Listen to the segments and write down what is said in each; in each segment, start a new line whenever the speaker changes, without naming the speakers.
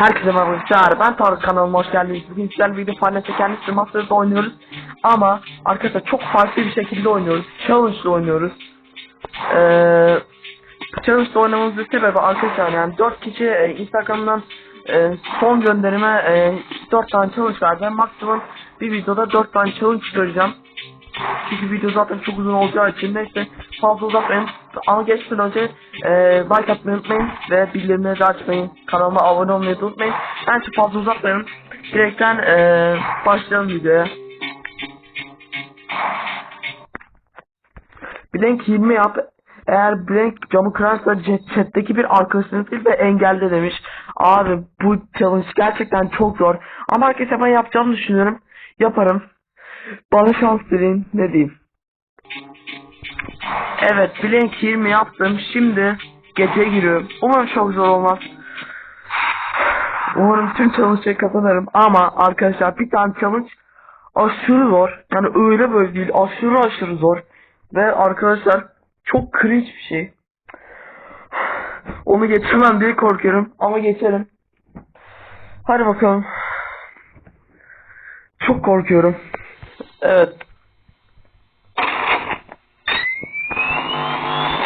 Herkese merhaba arkadaşlar. Ben Tarık kanalıma hoş geldiniz. Bugün güzel bir video paylaşacak kendisi Master'da oynuyoruz. Ama arkadaşlar çok farklı bir şekilde oynuyoruz. Challenge'da oynuyoruz. Ee, Challenge'da oynamamızın sebebi arkadaşlar yani 4 kişi e, Instagram'dan e, son gönderime e, 4 tane challenge verdi. Maksimum bir videoda 4 tane challenge çıkaracağım. Çünkü video zaten çok uzun olacağı için neyse fazla uzatmayın. Ama geçmeden önce e, like atmayı unutmayın ve bildirimleri de açmayın. Kanalıma abone olmayı unutmayın. Ben çok fazla uzatmayın. Direkten e, başlayalım videoya. Blank 20 yap. Eğer Blank camı kırarsa chat- chat'teki bir arkadaşını sil ve engelle demiş. Abi bu challenge gerçekten çok zor. Ama arkadaşlar ben yapacağımı düşünüyorum. Yaparım. Bana şans verin. Ne diyeyim? Evet Blank 20 yaptım. Şimdi gece giriyorum. Umarım çok zor olmaz. Umarım tüm challenge'ı kazanırım. Ama arkadaşlar bir tane challenge aşırı zor. Yani öyle böyle değil. Aşırı aşırı zor. Ve arkadaşlar çok cringe bir şey. Onu geçemem diye korkuyorum. Ama geçerim. Hadi bakalım. Çok korkuyorum. Evet.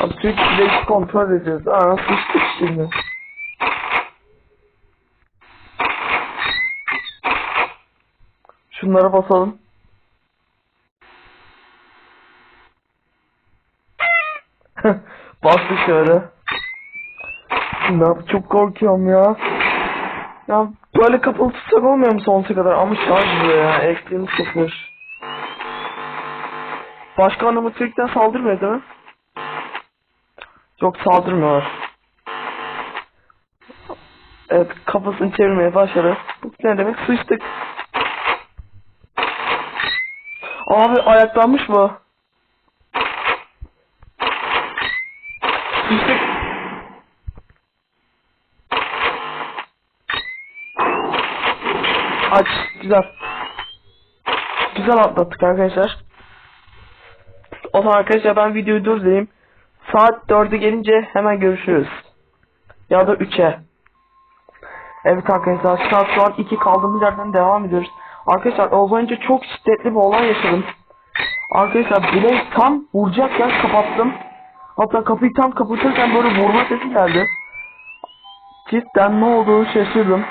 Abi Türk Black kontrol edeceğiz. Aa sıçtık şimdi. Şunlara basalım. Bastık şöyle. Ne yap çok korkuyorum ya. Ya böyle kapalı tutsak olmuyor mu sonsuza kadar? Ama şarj diyor ya. Elektriğini sıfır. Başka anlamı Türk'ten saldırmıyor değil mi? Yok saldırmıyorlar. Evet kafasını çevirmeye başladı. Bu ne demek? Sıçtık. Abi ayaklanmış mı? Sıçtık. Aç. Güzel. Güzel atlattık arkadaşlar. O zaman arkadaşlar ben videoyu durdurayım. Saat 4'e gelince hemen görüşürüz. Ya da 3'e. Evet arkadaşlar saat şu an 2 kaldığımız yerden devam ediyoruz. Arkadaşlar az önce çok şiddetli bir olay yaşadım. Arkadaşlar bile tam vuracakken kapattım. Hatta kapıyı tam kapatırken böyle vurma sesi geldi. Cidden ne olduğunu şaşırdım.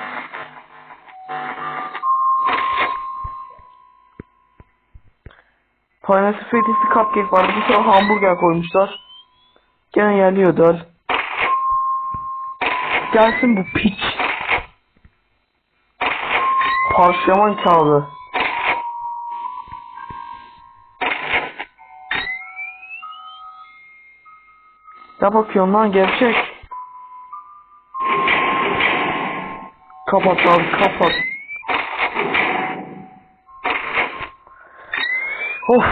Final Fantasy Cupcake vardı. Bir sonra hamburger koymuşlar. Gene geliyor döl. Gelsin bu piç. Parşaman kağıdı. Ne bakıyorsun lan gevşek? Kapat lan kapat. Of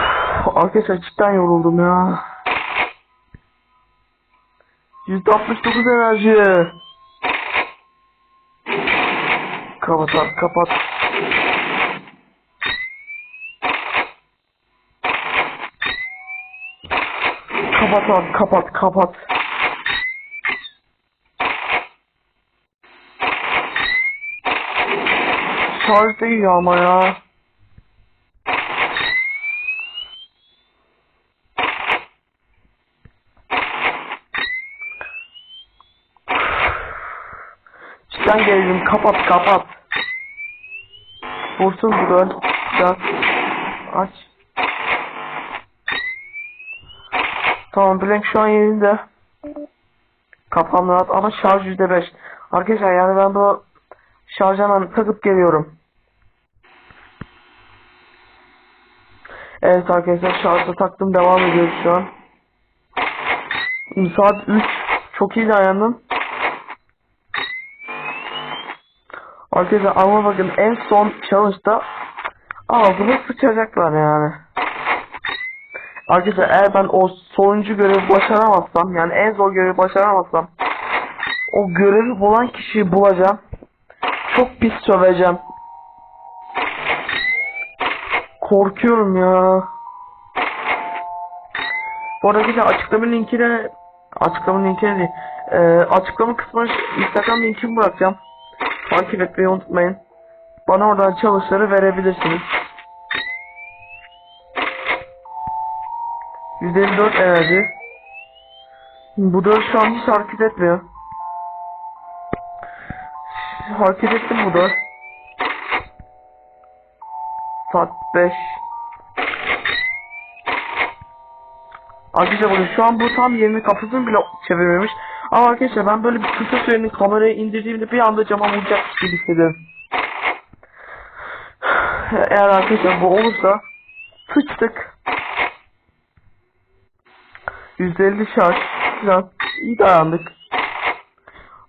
arkadaşlar cidden yoruldum ya. %69 enerji. Kapat abi kapat. Kapat abi kapat kapat. Şarj değil ama ya. Cidden geldim kapat kapat. Vursun bu dön. Güzel. Aç. Tamam Blank şu an yerinde. Kafam rahat ama şarj %5. Arkadaşlar yani ben bu şarjı hemen takıp geliyorum. Evet arkadaşlar şarjı taktım devam ediyoruz şu an. Saat 3. Çok iyi dayandım. Arkadaşlar ama bakın en son challenge'da ağzımı sıçacaklar yani. Arkadaşlar eğer ben o sonuncu görevi başaramazsam yani en zor görevi başaramazsam o görevi bulan kişiyi bulacağım. Çok pis söveceğim. Korkuyorum ya. Bu arada arkadaşlar açıklama linkine açıklama linkine değil. Ee, açıklama kısmına Instagram linkimi bırakacağım. Takip etmeyi unutmayın. Bana oradan challenge'ları verebilirsiniz. 154 enerji. Bu da şu an hiç hareket etmiyor. Hareket ettim bu da. Saat 5. Arkadaşlar bakın şu an bu tam yerini kafasını bile çevirmemiş. Ama arkadaşlar ben böyle bir kısa sürenin kamerayı indirdiğimde bir anda cama vuracak gibi hissediyorum. Eğer arkadaşlar bu olursa sıçtık. %50 şarj falan iyi dayandık.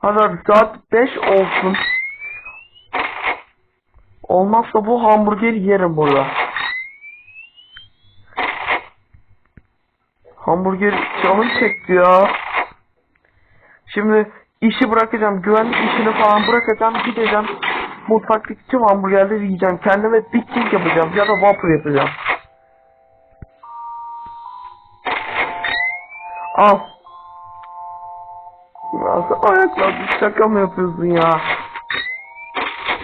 Abi saat 5 olsun. Olmazsa bu hamburgeri yerim burada. Hamburger canım çekti ya. Şimdi işi bırakacağım. Güvenlik işini falan bırakacağım. Gideceğim. Mutfaktaki tüm hamburgerleri yiyeceğim. Kendime Big King yapacağım. Ya da Whopper yapacağım. Al. Nasıl ayaklar şaka mı yapıyorsun ya?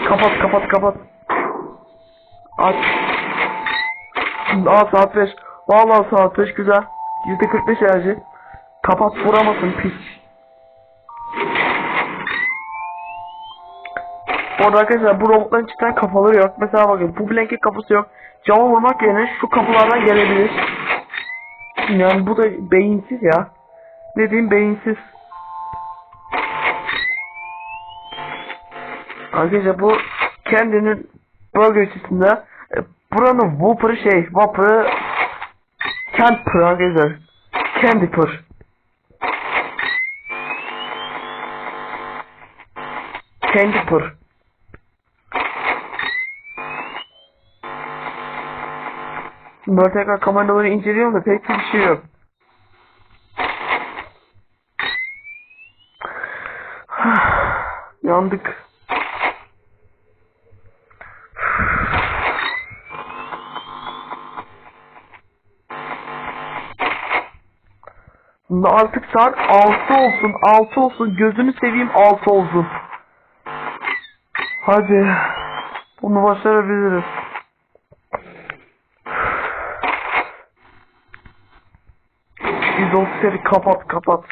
Kapat kapat kapat. Aç. Aa saat 5. Vallahi saat 5 güzel. %45 enerji. Kapat vuramasın pis. Bu arada arkadaşlar bu robotların cidden kafaları yok. Mesela bakın bu blanket kafası yok. Cama vurmak yerine şu kapılardan gelebilir. Yani bu da beyinsiz ya. Ne diyeyim beyinsiz. Arkadaşlar bu kendinin bölgesinde e, buranın Whopper'ı şey Whopper'ı Camper arkadaşlar. Candyper. Candyper. Böyle tekrar kameraları inceliyorum da pek bir şey yok. Yandık. Artık saat 6 olsun, 6 olsun, gözünü seveyim 6 olsun. Hadi. Bunu başarabiliriz. İzolteri kapat kapat.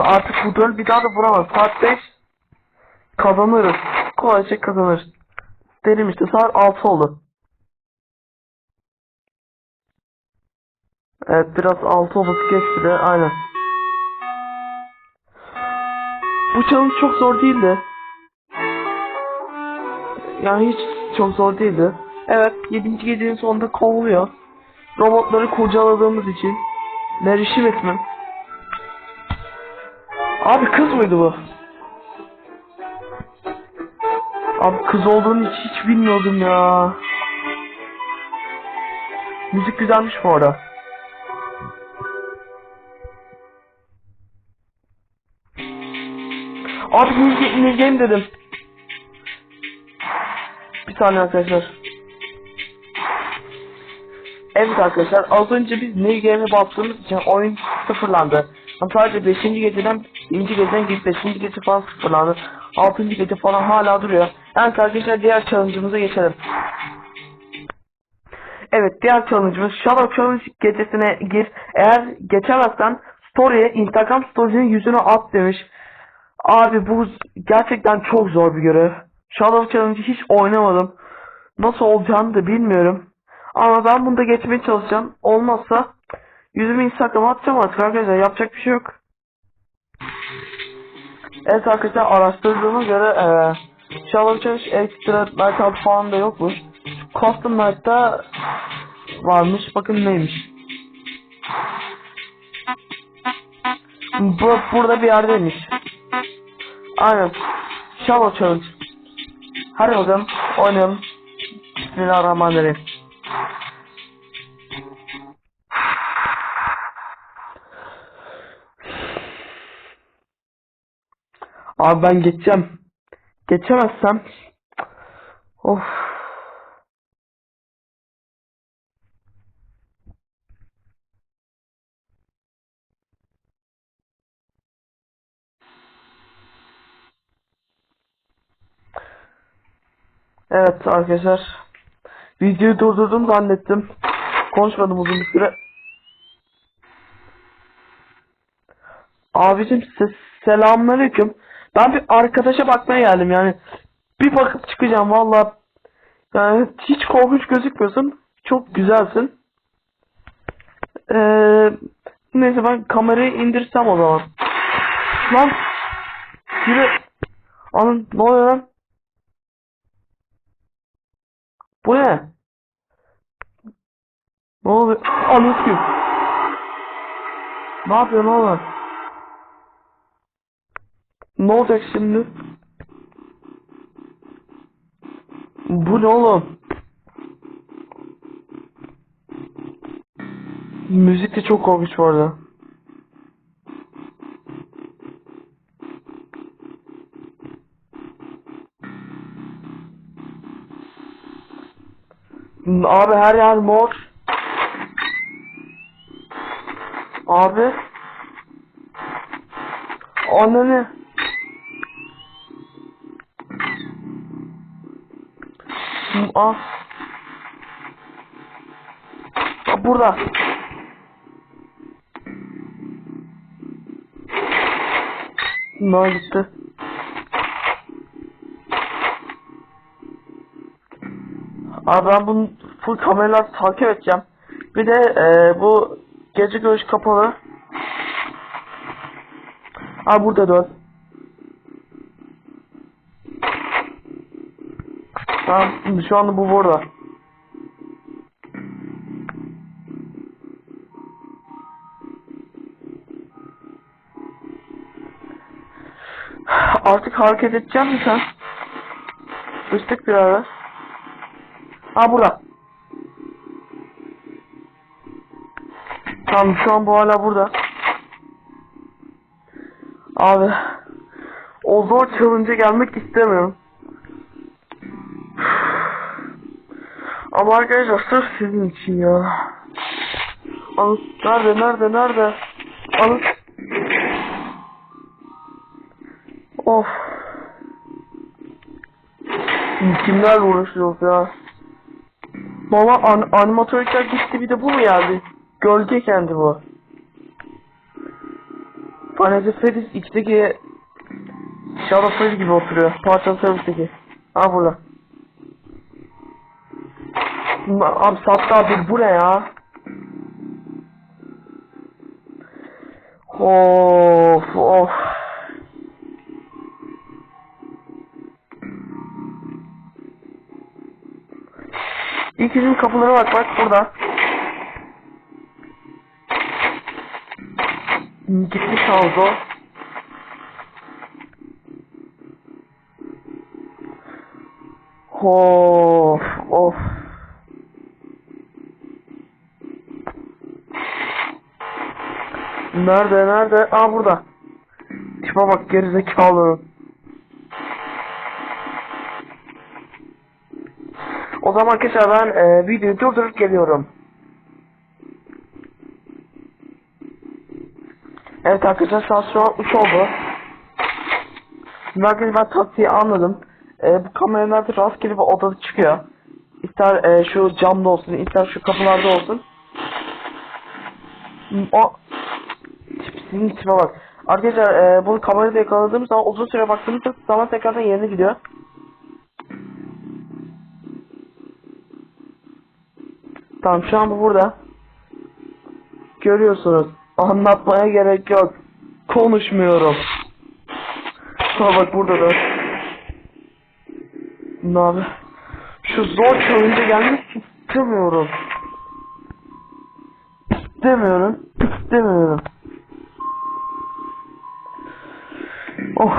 Artık bu döl bir daha da vuramaz. Saat 5 kazanırız. Kolayca kazanır. Derim işte saat 6 oldu. Evet biraz 6 olması geçti de aynen. Bu challenge çok zor değildi. Yani hiç çok zor değildi. Evet 7. gecenin sonunda kovuluyor. Robotları kurcaladığımız için. Mary Schmidt mi? Abi kız mıydı bu? Abi kız olduğunu hiç, hiç bilmiyordum ya. Müzik güzelmiş bu arada. Abi new, new game dedim. Bir saniye arkadaşlar. Evet arkadaşlar az önce biz new game'e bastığımız için oyun sıfırlandı. Ama sadece 5. geceden 7. geceden gidip 5. gece falan sıfırlandı. 6. gece falan hala duruyor. Yani arkadaşlar diğer challenge'ımıza geçelim. Evet diğer challenge'ımız Shadow Challenge gecesine gir. Eğer geçemezsen story'e Instagram story'nin yüzünü at demiş. Abi bu gerçekten çok zor bir görev. Shadow Challenge'ı hiç oynamadım. Nasıl olacağını da bilmiyorum. Ama ben bunda geçmeye çalışacağım. Olmazsa yüzümü Instagram'a atacağım artık arkadaşlar. Yapacak bir şey yok. Evet arkadaşlar araştırdığıma göre eee Shadow Challenge ekstra Night falan da yokmuş. Custom Night'ta varmış. Bakın neymiş. Bu, burada bir yerdeymiş. Aynen. Shadow Challenge. Hadi bakalım oynayalım. Bismillahirrahmanirrahim. Abi ben geçeceğim. Geçemezsem. Of. Evet arkadaşlar. Videoyu durdurdum zannettim. Konuşmadım uzun bir süre. Abicim ses selamünaleyküm. Ben bir arkadaşa bakmaya geldim yani. Bir bakıp çıkacağım valla. Yani hiç korkunç gözükmüyorsun. Çok güzelsin. Ee, neyse ben kamerayı indirsem o zaman. Lan. Yürü. Anın ne oluyor lan? Bu ne? Ne oluyor? Kim? Ne yapıyor ne oluyor? Ne olacak şimdi? Bu ne oğlum? Müzik de çok korkunç bu arada. Abi her yer mor. Abi. Ananı. Ah. Ah, Burada. Ne gitti? Abi ben bunu full kameralar takip edeceğim. Bir de eee, bu gece görüş kapalı. Ha burada dön. Tamam şu anda bu burada. Artık hareket edecek misin sen? Üstlük bir ara. Ha burada. Tamam şu an bu hala burada. Abi. O zor challenge'a gelmek istemiyorum. Ama arkadaşlar sırf sizin için ya. Anı nerede nerede nerede? Anı Of. Kimlerle uğraşıyoruz ya? Baba an animatörler gitti bir de bu mu geldi? Gölge kendi bu. Fantasy Freddy's 2'deki Shadow Freddy gibi oturuyor. Parçalı Service'deki. Ha burada. Abi sattı abi bu ne ya? Of of. İlk bizim kapılara bak bak burada. Gitmiş oldu. Of of. Nerede nerede? Aa burada. Tipe bak gerizekalı. O zaman arkadaşlar ben e, videoyu durdurup geliyorum. Evet arkadaşlar saat şu an 3 oldu. Arkadaşlar ben taksiyi anladım. E, bu kameralarda rastgele bir odada çıkıyor. İster e, şu camda olsun, ister şu kapılarda olsun. O tipsinin tipe bak. Arkadaşlar e, bunu kamerada yakaladığımız zaman uzun süre baktığımız zaman tekrardan yerine gidiyor. Tamam şu an bu burada. Görüyorsunuz. Anlatmaya gerek yok. Konuşmuyorum. Ha bak burada da. Ne abi? Şu zor challenge'a gelmek istemiyorum. İstemiyorum. İstemiyorum. Oh.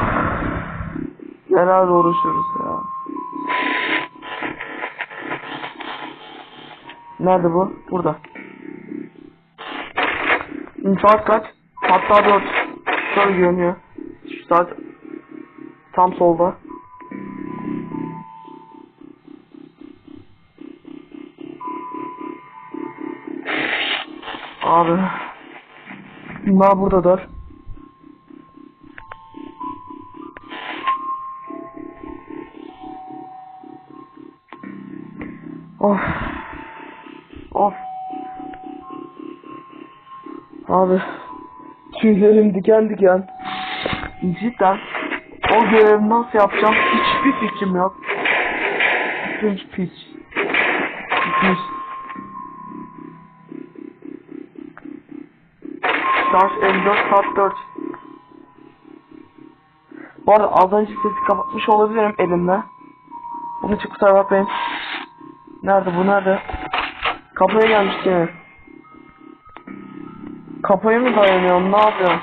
Nelerle uğraşıyoruz ya. Nerede bu? Burada. Saat kaç? Hatta 4. Şöyle görünüyor. Şu saat tam solda. Abi. Bunlar buradadır. Of. Abi. Tüylerim diken diken. Cidden. O görevi nasıl yapacağım hiçbir fikrim yok. Piç piç. Gitmiş. Şarj 54 saat 4. Bu arada az önce sesi kapatmış olabilirim elimle. Bunu için kusura bakmayın. Nerede bu nerede? Kapıya gelmiş yine. Kapıya mı dayanıyorum ne yapıyorum?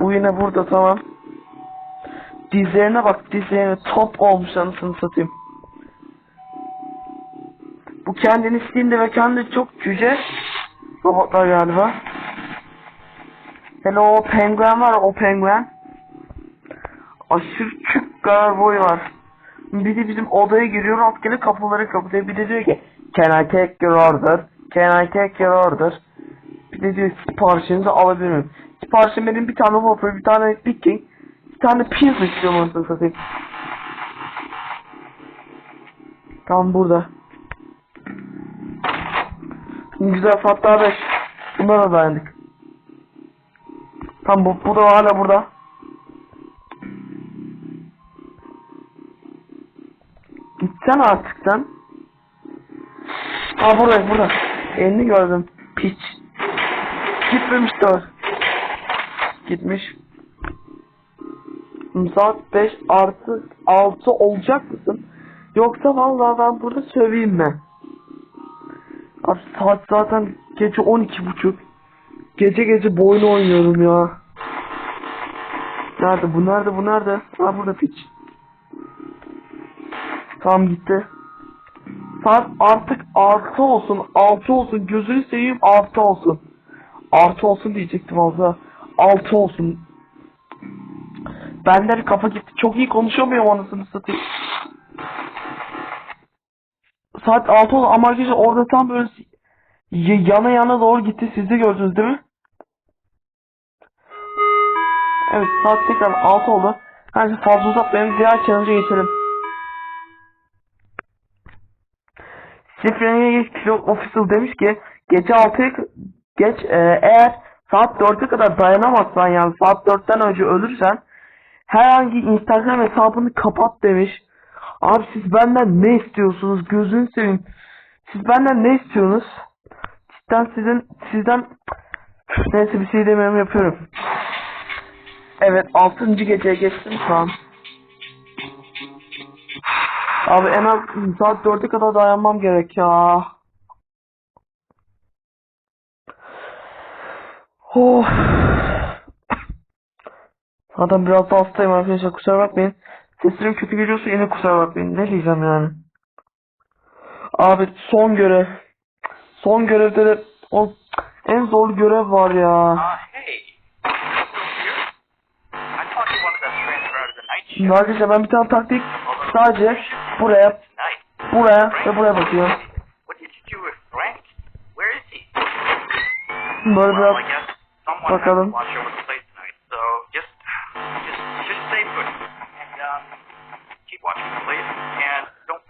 Bu yine burada tamam. Dizlerine bak dizlerine top olmuş anasını satayım. Bu kendini Steam'de ve kendi çok cüce robotlar galiba. Hele o penguen var o penguen. Aşırı küçük kadar boyu var. Bir de bizim odaya giriyor rastgele kapıları kapatıyor. Bir de diyor ki Can I take your order? Can I take your order? Bir de diyor siparişinizi alabilir miyim? Siparişim benim bir tane Whopper, bir tane Big King, bir tane pizza istiyorum anasını satayım. Tam burada. Güzel Fatih 5. Bunlara da dayandık. Tam bu, bu da hala burada. Gitsene artık sen. Aa burada burada. Elini gördüm. Piç. Gitmemiş var. Gitmiş. Saat 5 artı 6 olacak mısın? Yoksa vallahi ben burada söveyim mi? Abi saat zaten gece 12 buçuk. Gece gece bu oyunu oynuyorum ya. Nerede bu nerede bu nerede? Ha burada piç. Tamam gitti. Saat artık artı olsun, altı olsun. Gözünü seveyim artı olsun. Artı olsun diyecektim az daha. Altı olsun. Bende bir kafa gitti. Çok iyi konuşamıyorum anasını satayım. Saat 6 oldu ama arkadaşlar orada tam böyle yana yana doğru gitti. Siz de gördünüz değil mi? Evet saat tekrar 6 oldu. Hadi fazla uzatmayalım. Diğer challenge'a geçelim. Şifreye Pilot Official demiş ki gece 6'ya geç e, eğer saat 4'e kadar dayanamazsan yani saat 4'ten önce ölürsen herhangi Instagram hesabını kapat demiş. Abi siz benden ne istiyorsunuz? Gözünü seveyim. Siz benden ne istiyorsunuz? Cidden sizin sizden neyse bir şey demiyorum yapıyorum. Evet 6. geceye geçtim şu an. Abi en az saat 4'e kadar dayanmam gerek ya. Oh. Zaten biraz da hastayım arkadaşlar kusura bakmayın. Seslerim kötü geliyorsa yine kusura bakmayın. Ne diyeceğim yani. Abi son görev. Son görevde de o en zor görev var ya. Arkadaşlar ben bir tane taktik sadece buraya, buraya ve buraya
he?
Böyle biraz bakalım.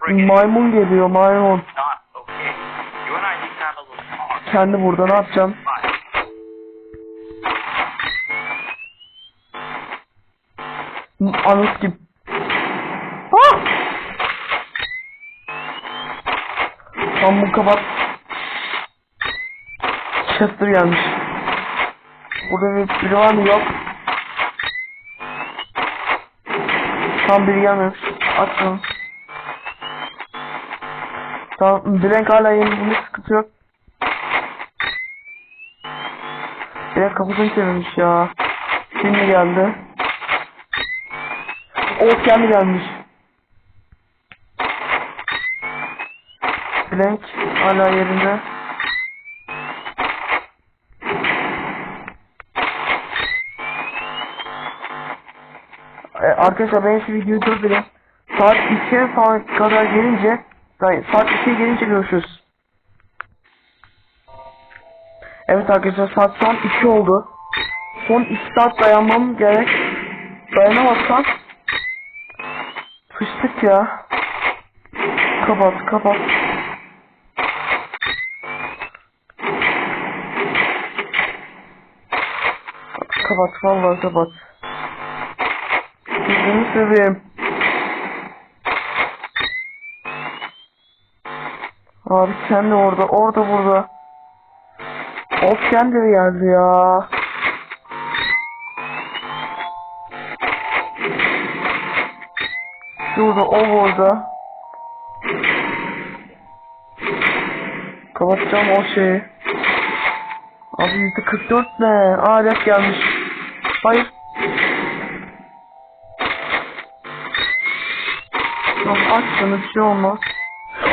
um,
maymun geliyor maymun. Kendi burada ne yapacağım? Anıt gibi. Tam bu kapat. Chester gelmiş. Burada bir biri var mı? Yok. Tam biri gelmemiş. Açalım. Tamam. Blank hala yeni. Sıkıntı yok. Blank kapısını çevirmiş ya. Şimdi geldi. Oğuz kendi gelmiş. Blank hala yerinde. Ee, arkadaşlar ben şu videoyu durdurayım. Saat 2'ye falan kadar gelince saat 2'ye gelince görüşürüz. Evet arkadaşlar saat an 2 oldu. Son 2 saat dayanmam gerek. Dayanamazsam Fıştık ya. Kapat kapat. Kapat vallahi kapat. Gözünü seveyim. Abi kendi orada, orada burada. Of kendi geldi ya. Şurada, o burada. Kapatacağım o şeyi. Abi yüzde 44 ne? Alet gelmiş. Hayır. Yok aç şunu bir şey olmaz.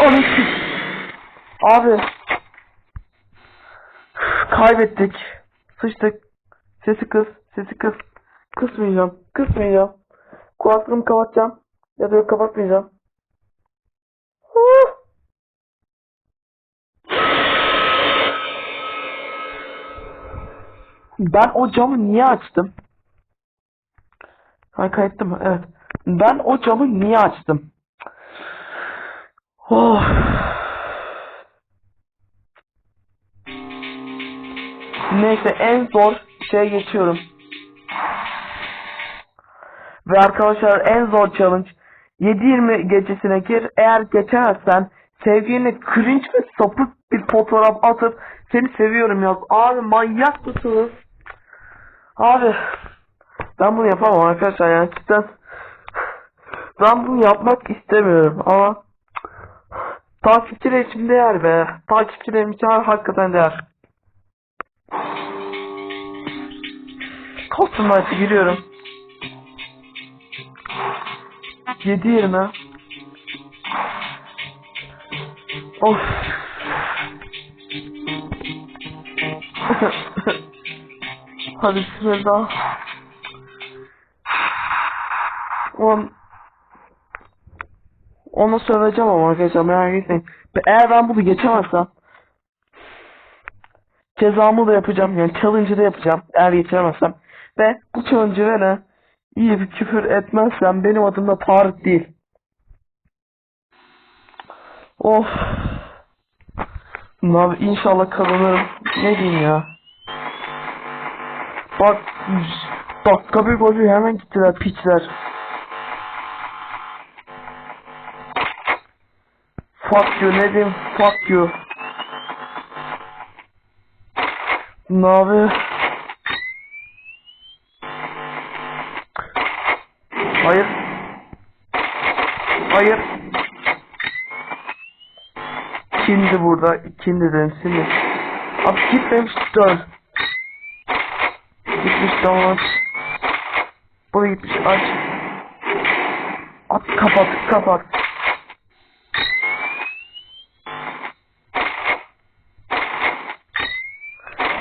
Onu Abi. Kaybettik. Sıçtık. Sesi kıs. Sesi kıs. Kısmayacağım. Kısmayacağım. Kulaklığımı kapatacağım. Ya da yok kapatmayacağım. Ben o camı niye açtım? Ha kayıttı mı? Evet. Ben o camı niye açtım? Oh. Neyse en zor şey geçiyorum. Ve arkadaşlar en zor challenge 7.20 gecesine gir. Eğer geçemezsen sevgiline cringe ve sapık bir fotoğraf atıp seni seviyorum yaz. Abi manyak mısınız? Abi ben bunu yapamam arkadaşlar yani cidden ben bunu yapmak istemiyorum ama takipçiler için değer be. Takipçilerim için hakikaten değer. Customized'e giriyorum. 7 yerine. Of. Hadi bismillah. On onu söyleyeceğim ama arkadaşlar merak etmeyin. Eğer ben bunu geçemezsem cezamı da yapacağım. Yani challenge'ı da yapacağım. Eğer geçiremezsem. Ve bu challenge'ı ne? iyi bir küfür etmezsem benim adım da Tarık değil. Of. İnşallah kazanırım. Ne diyeyim ya. Bak dakika bir golü hemen gittiler piçler. Fuck you ne diyeyim fuck you. Ne abi? Hayır. Hayır. Şimdi burada. Şimdi dedim şimdi. Abi gitmemiş dön. Gitmiş tamam. Bu da gitmiş aç. At kapat kapat.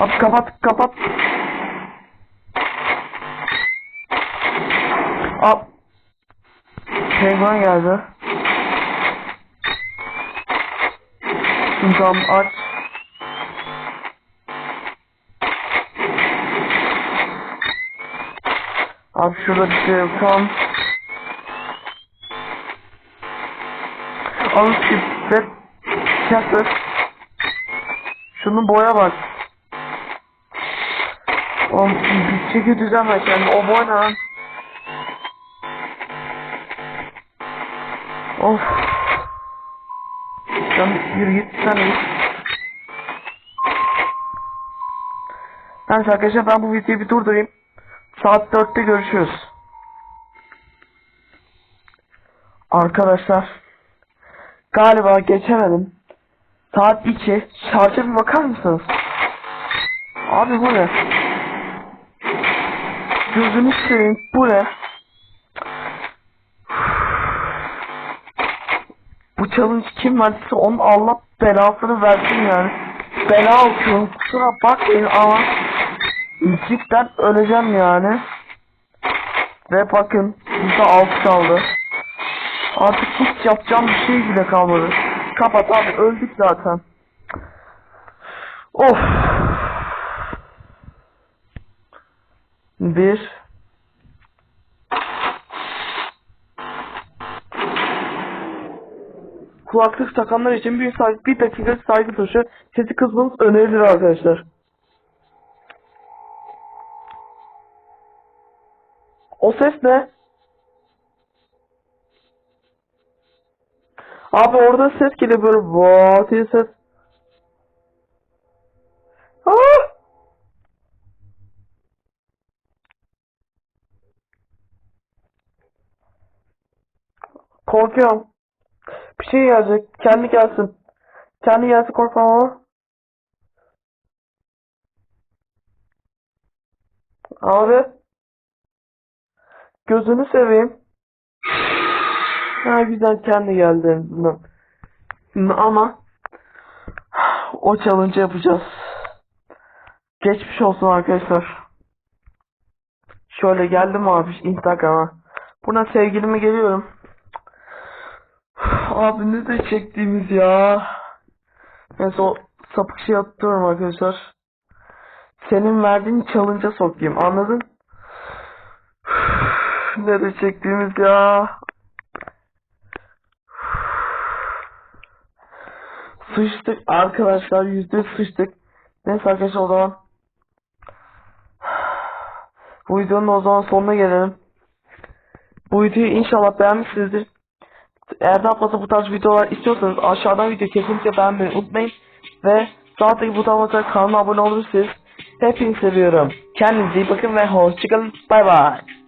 At kapat kapat. At. Penguen geldi. Cam aç. Abi şurada bir şey. Tamam. Alın ve Kestir. Şunun boya bak. Oğlum bir çeki düzenle kendini. O boy ne lan? Of. Sen yürü git sen git. Neyse arkadaşlar ben bu videoyu bir durdurayım. Saat 4'te görüşürüz. Arkadaşlar. Galiba geçemedim. Saat 2. Şarja bir bakar mısınız? Abi bu ne? Gözünü seveyim. Bu ne? Bu challenge kim verdiyse onun Allah belasını versin yani. Bela okuyorum. Kusura bakmayın ama cidden öleceğim yani. Ve bakın yüzde altı kaldı. Artık hiç yapacağım bir şey bile kalmadı. Kapat abi öldük zaten. Of. Bir. kulaklık takanlar için bir, saygı, bir dakika saygı tuşu sesi kısmınız önerilir arkadaşlar. O ses ne? Abi orada ses geliyor böyle vaa diye ses. Aa! Korkuyorum. Bir şey gelecek. Kendi gelsin. Kendi gelsin korkmam ama. Abi. Gözünü seveyim. Ha güzel kendi geldi ama o challenge yapacağız. Geçmiş olsun arkadaşlar. Şöyle geldim abi Instagram'a. Buna sevgilime geliyorum. Abi ne de çektiğimiz ya. Neyse o sapık şey atıyorum arkadaşlar. Senin verdiğin challenge'a sokayım anladın? Ne de çektiğimiz ya. Sıçtık arkadaşlar yüzde sıçtık. Neyse arkadaşlar o zaman. Bu videonun o zaman sonuna gelelim. Bu videoyu inşallah beğenmişsinizdir. Eğer daha fazla bu tarz videolar istiyorsanız aşağıdan video kesinlikle beğenmeyi unutmayın. Ve sağdaki butona basarak kanalıma abone olursanız hepinizi seviyorum. Kendinize iyi bakın ve hoşçakalın. Bay bay.